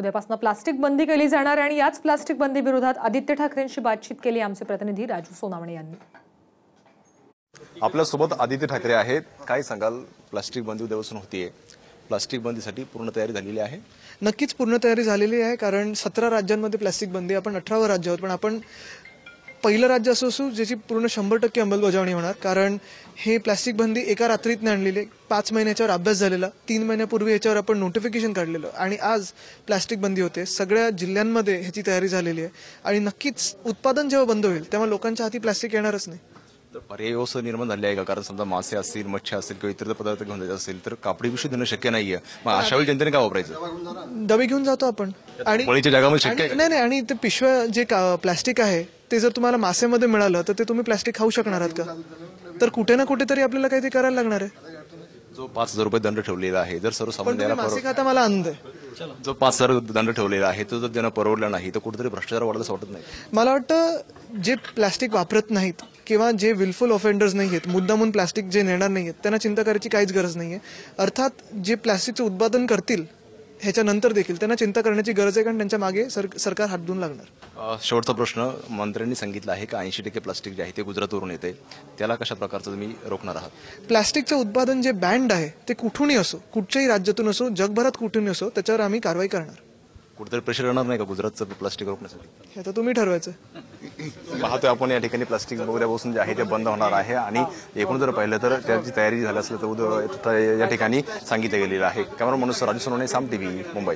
उद्यापासून प्लास्टिक बंदी केली जाणार आहे आणि याच प्लास्टिक बंदी विरोधात आदित्य ठाकरेंशी बातचीत केली आमचे प्रतिनिधी राजू सोनावणे यांनी. आपल्यासोबत आदित्य ठाकरे आहेत. काय सांगाल? प्लास्टिक बंदी उद्यापासून होतीये. प्लास्टिक बंदीसाठी पूर्ण तयारी झालेली आहे. नक्कीच पूर्ण तयारी झालेली आहे कारण सतरा राज्यांमध्ये प्लॅस्टिक बंदी आपण अठरावं राज्य आहोत पण आपण पहिलं राज्य असं असू ज्याची पूर्ण शंभर टक्के अंमलबजावणी होणार. कारण हे प्लास्टिक बंदी एका रात्रीतने नाही आणलेली पाच महिन्याच्यावर अभ्यास झालेला. तीन महिन्यापूर्वी याच्यावर आपण नोटिफिकेशन काढलेलं. आणि आज प्लास्टिक बंदी होते. सगळ्या जिल्ह्यांमध्ये ह्याची तयारी झालेली आहे. आणि नक्कीच उत्पादन जेव्हा बंद होईल तेव्हा लोकांच्या हाती प्लास्टिक येणारच नाही. तर पर्याय व्यवस्था निर्माण झाली आहे का? कारण समजा मासे असतील मच्छी असतील किंवा इतर पदार्थ घेऊन जायचे असेल तर कापडी पिशवी देणं शक्य नाहीये. मग अशा वेळी जनतेने काय वापरायचं? डबे घेऊन जातो आपण. आणि बळीच्या जगामध्ये शक्य नाही नाही आणि ते पिशव्या जे प्लास्टिक आहे ते जर तुम्हाला मासेमध्ये मिळालं तर ते तुम्ही प्लास्टिक खाऊ शकणार आहात का? तर कुठे ना कुठेतरी आपल्याला काही ते करायला लागणार आहे. जो पाच हजार रुपये दंड ठेवलेला आहे जर मासे खाता मला अंध आहे जो पाच हजार दंड ठेवलेला आहे तो जर त्यांना परवडला नाही तर कुठेतरी भ्रष्टाचार वाढला असं वाटत नाही. मला वाटतं जे प्लास्टिक वापरत नाहीत किंवा जे विलफुल ऑफेंडर्स नाही आहेत मुद्दामून प्लास्टिक जे नेणार नाही आहेत त्यांना चिंता करायची काहीच गरज नाही आहे. अर्थात जे प्लास्टिकचं उत्पादन करतील ह्याच्यानंतर देखील त्यांना चिंता करण्याची गरज आहे कारण त्यांच्या मागे सर सरकार हात धुवून लागणार. शेवटचा प्रश्न मंत्र्यांनी सांगितलं आहे की ऐंशी टक्के प्लास्टिक जे आहे ते गुजरातवरून येते. त्याला कशा प्रकारचं तुम्ही रोखणार आहात? प्लास्टिकचं उत्पादन जे बँड आहे ते कुठूनही असो कुठच्याही राज्यातून असो जगभरात कुठूनही असो त्याच्यावर आम्ही कारवाई करणार. कुठेतरी प्रेशर येणार नाही का गुजरातचं प्लास्टिक रोखण्यासाठी? हे आता तुम्ही ठरवायचं. पाहतोय आपण या ठिकाणी प्लास्टिक उद्यापासून जे आहे ते बंद होणार आहे आणि एकूण जर पाहिलं तर त्याची तयारी झाली असेल तर उद्या या ठिकाणी सांगितलं गेलेलं आहे. कॅमेरा मनुष्य राजू सोनवणे साम टीव्ही मुंबई.